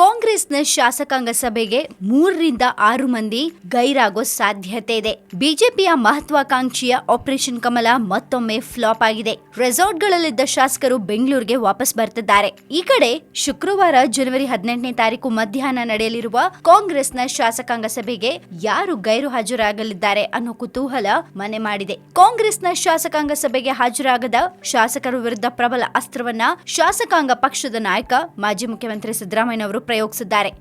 México ಕಾಂಗ್ರೆಸ್ನ ಶಾಸಕಾಂಗ ಸಭೆಗೆ ಮೂರರಿಂದ ಆರು ಮಂದಿ ಗೈರಾಗೋ ಸಾಧ್ಯತೆ ಇದೆ. ಬಿಜೆಪಿಯ ಮಹತ್ವಾಕಾಂಕ್ಷಿಯ ಆಪರೇಷನ್ ಕಮಲ ಮತ್ತೊಮ್ಮೆ ಫ್ಲಾಪ್ ಆಗಿದೆ. ರೆಸಾರ್ಟ್ಗಳಲ್ಲಿದ್ದ ಶಾಸಕರು ಬೆಂಗಳೂರಿಗೆ ವಾಪಸ್ ಬರ್ತಿದ್ದಾರೆ. ಈ ಕಡೆ ಶುಕ್ರವಾರ ಜನವರಿ ಹದಿನೆಂಟನೇ ತಾರೀಕು ಮಧ್ಯಾಹ್ನ ನಡೆಯಲಿರುವ ಕಾಂಗ್ರೆಸ್ನ ಶಾಸಕಾಂಗ ಸಭೆಗೆ ಯಾರು ಗೈರು ಹಾಜರಾಗಲಿದ್ದಾರೆ ಅನ್ನೋ ಕುತೂಹಲ ಮನೆ ಮಾಡಿದೆ. ಕಾಂಗ್ರೆಸ್ನ ಶಾಸಕಾಂಗ ಸಭೆಗೆ ಹಾಜರಾಗದ ಶಾಸಕರ ವಿರುದ್ಧ ಪ್ರಬಲ ಅಸ್ತ್ರವನ್ನ ಶಾಸಕಾಂಗ ಪಕ್ಷದ ನಾಯಕ ಮಾಜಿ ಮುಖ್ಯಮಂತ್ರಿ ಸಿದ್ದರಾಮಯ್ಯ ಅವರು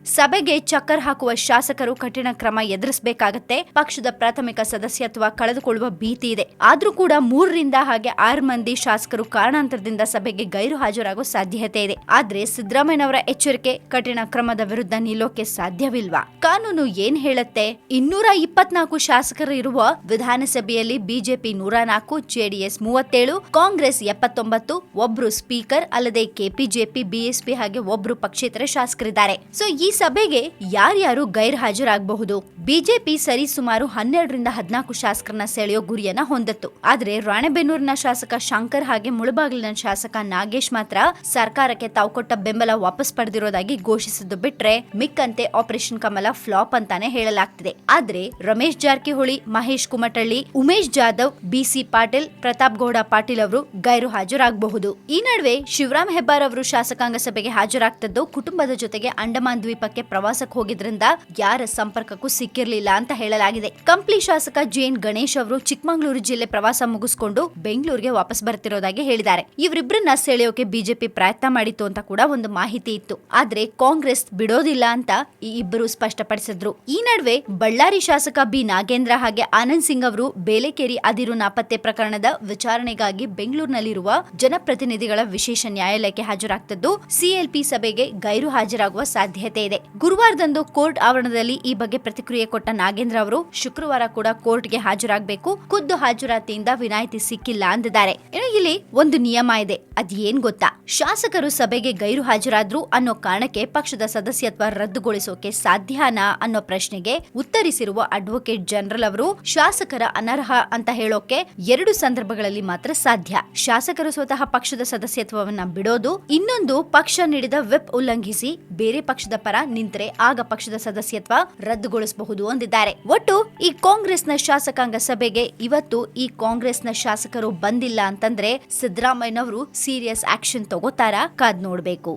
ಸಭೆಗೆ ಚಕ್ಕರ್ ಹಾಕುವ ಶಾಸಕರು ಕಠಿಣ ಕ್ರಮ ಎದುರಿಸಬೇಕಾಗತ್ತೆ. ಪಕ್ಷದ ಪ್ರಾಥಮಿಕ ಸದಸ್ಯತ್ವ ಕಳೆದುಕೊಳ್ಳುವ ಭೀತಿ ಇದೆ. ಆದ್ರೂ ಕೂಡ ಮೂರರಿಂದ ಹಾಗೆ ಆರು ಮಂದಿ ಶಾಸಕರು ಕಾರಣಾಂತರದಿಂದ ಸಭೆಗೆ ಗೈರು ಹಾಜರಾಗುವ ಸಾಧ್ಯತೆ ಇದೆ. ಆದ್ರೆ ಸಿದ್ದರಾಮಯ್ಯನವರ ಎಚ್ಚರಿಕೆ ಕಠಿಣ ಕ್ರಮದ ವಿರುದ್ಧ ನಿಲ್ಲೋಕೆ ಸಾಧ್ಯವಿಲ್ವಾ? ಕಾನೂನು ಏನ್ ಹೇಳುತ್ತೆ? ಇನ್ನೂರ ಇಪ್ಪತ್ನಾಲ್ಕು ಶಾಸಕರು ಇರುವ ವಿಧಾನಸಭೆಯಲ್ಲಿ ಬಿಜೆಪಿ ನೂರ ನಾಲ್ಕು, ಜೆಡಿಎಸ್ ಮೂವತ್ತೇಳು, ಕಾಂಗ್ರೆಸ್ ಎಪ್ಪತ್ತೊಂಬತ್ತು, ಒಬ್ರು ಸ್ಪೀಕರ್ ಅಲ್ಲದೆ ಕೆಪಿಜೆಪಿ, ಬಿಎಸ್ಪಿ ಹಾಗೆ ಒಬ್ರು ಪಕ್ಷೇತರ ಶಾಸಕರಿದ್ದಾರೆ. ಸೊ ಈ ಸಭೆಗೆ ಯಾರ್ಯಾರು ಗೈರ್ ಹಾಜರಾಗಬಹುದು ಬಿಜೆಪಿ ಸರಿ ಸುಮಾರು ಹನ್ನೆರಡರಿಂದ ಹದಿನಾಲ್ಕು ಶಾಸಕರನ್ನ ಸೆಳೆಯೋ ಗುರಿಯನ್ನ ಹೊಂದಿತ್ತು. ಆದ್ರೆ ರಾಣೆಬೆನ್ನೂರಿನ ಶಾಸಕ ಶಂಕರ್ ಹಾಗೆ ಮುಳಬಾಗಿಲಿನ ಶಾಸಕ ನಾಗೇಶ್ ಮಾತ್ರ ಸರ್ಕಾರಕ್ಕೆ ತಾವು ಕೊಟ್ಟ ಬೆಂಬಲ ವಾಪಸ್ ಪಡೆದಿರೋದಾಗಿ ಘೋಷಿಸಿದ್ದು ಬಿಟ್ರೆ ಮಿಕ್ಕಂತೆ ಆಪರೇಷನ್ ಕಮಲ ಫ್ಲಾಪ್ ಅಂತಾನೆ ಹೇಳಲಾಗ್ತಿದೆ. ಆದ್ರೆ ರಮೇಶ್ ಜಾರಕಿಹೊಳಿ, ಮಹೇಶ್ ಕುಮಟಳ್ಳಿ, ಉಮೇಶ್ ಜಾಧವ್ ಬಿಸಿ ಪಾಟೀಲ್, ಪ್ರತಾಪ್ ಗೌಡ ಪಾಟೀಲ್ ಅವರು ಗೈರು ಹಾಜರಾಗಬಹುದು ಈ ನಡುವೆ ಶಿವರಾಮ್ ಹೆಬ್ಬಾರ್ ಅವರು ಶಾಸಕಾಂಗ ಸಭೆಗೆ ಹಾಜರಾಗ್ತದ್ದು ಕುಟುಂಬದ ಜೊತೆಗೆ ಅಂಡಮಾನ್ ದ್ವೀಪಕ್ಕೆ ಪ್ರವಾಸಕ್ಕೆ ಹೋಗಿದ್ರಿಂದ ಯಾರ ಸಂಪರ್ಕಕ್ಕೂ ಸಿಕ್ಕಿರ್ಲಿಲ್ಲ ಅಂತ ಹೇಳಲಾಗಿದೆ. ಕಂಪ್ಲಿ ಶಾಸಕ ಜೇನ್ ಗಣೇಶ್ ಅವರು ಚಿಕ್ಕಮಗಳೂರು ಜಿಲ್ಲೆ ಪ್ರವಾಸ ಮುಗಿಸ್ಕೊಂಡು ಬೆಂಗಳೂರಿಗೆ ವಾಪಸ್ ಬರ್ತಿರೋದಾಗಿ ಹೇಳಿದ್ದಾರೆ. ಇವರಿಬ್ಬರನ್ನ ಸೆಳೆಯೋಕೆ ಬಿಜೆಪಿ ಪ್ರಯತ್ನ ಮಾಡಿತ್ತು ಅಂತ ಕೂಡ ಒಂದು ಮಾಹಿತಿ ಇತ್ತು. ಆದ್ರೆ ಕಾಂಗ್ರೆಸ್ ಬಿಡೋದಿಲ್ಲ ಅಂತ ಈ ಇಬ್ಬರು ಸ್ಪಷ್ಟಪಡಿಸಿದ್ರು. ಈ ನಡುವೆ ಬಳ್ಳಾರಿ ಶಾಸಕ ಬಿ ನಾಗೇಂದ್ರ ಹಾಗೆ ಆನಂದ್ ಸಿಂಗ್ ಅವರು ಬೇಲೆಕೇರಿ ಅದಿರು ನಾಪತ್ತೆ ಪ್ರಕರಣದ ವಿಚಾರಣೆಗಾಗಿ ಬೆಂಗಳೂರಿನಲ್ಲಿರುವ ಜನಪ್ರತಿನಿಧಿಗಳ ವಿಶೇಷ ನ್ಯಾಯಾಲಯಕ್ಕೆ ಹಾಜರಾಗ್ತದ್ದು. ಸಿಎಲ್ಪಿ ಸಭೆಗೆ ಗೈರು ಹಾಜರಾಗುವ ಸಾಧ್ಯತೆ ಇದೆ. ಗುರುವಾರದಂದು ಕೋರ್ಟ್ ಆವರಣದಲ್ಲಿ ಈ ಬಗ್ಗೆ ಪ್ರತಿಕ್ರಿಯೆ ಕೊಟ್ಟ ನಾಗೇಂದ್ರ ಅವರು, ಶುಕ್ರವಾರ ಕೂಡ ಕೋರ್ಟ್ಗೆ ಹಾಜರಾಗಬೇಕು. ಖುದ್ದು ಹಾಜರಾತಿಯಿಂದ ವಿನಾಯಿತಿ ಸಿಕ್ಕಿಲ್ಲ ಅಂದಿದ್ದಾರೆ. ಇಲ್ಲಿ ಒಂದು ನಿಯಮ ಇದೆ. ಅದೇನ್ ಗೊತ್ತಾ? ಶಾಸಕರು ಸಭೆಗೆ ಗೈರು ಹಾಜರಾದ್ರು ಅನ್ನೋ ಕಾರಣಕ್ಕೆ ಪಕ್ಷದ ಸದಸ್ಯತ್ವ ರದ್ದುಗೊಳಿಸೋಕೆ ಸಾಧ್ಯನಾ ಅನ್ನೋ ಪ್ರಶ್ನೆಗೆ ಉತ್ತರಿಸಿರುವ ಅಡ್ವೊಕೇಟ್ ಜನರಲ್ ಅವರು, ಶಾಸಕರ ಅನರ್ಹ ಅಂತ ಹೇಳೋಕೆ ಎರಡು ಸಂದರ್ಭಗಳಲ್ಲಿ ಮಾತ್ರ ಸಾಧ್ಯ. ಶಾಸಕರು ಸ್ವತಃ ಪಕ್ಷದ ಸದಸ್ಯತ್ವವನ್ನ ಬಿಡೋದು, ಇನ್ನೊಂದು ಪಕ್ಷ ನೀಡಿದ ವಿಪ್ ಉಲ್ಲಂಘಿಸಿ ಬೇರೆ ಪಕ್ಷದ ಪರ ನಿಂತರೆ ಆಗ ಪಕ್ಷದ ಸದಸ್ಯತ್ವ ರದ್ದುಗೊಳಿಸಬಹುದು ಎಂದಿದ್ದಾರೆ ಒಟ್ಟು ಈ ಕಾಂಗ್ರೆಸ್ನ ಶಾಸಕಾಂಗ ಸಭೆಗೆ ಇವತ್ತು ಈ ಕಾಂಗ್ರೆಸ್ನ ಶಾಸಕರು ಬಂದಿಲ್ಲ ಅಂತಂದ್ರೆ ಸಿದ್ದರಾಮಯ್ಯನವರು ಸೀರಿಯಸ್ ಆಕ್ಷನ್ ತಗೋತಾರ ಕಾದ್ ನೋಡ್ಬೇಕು.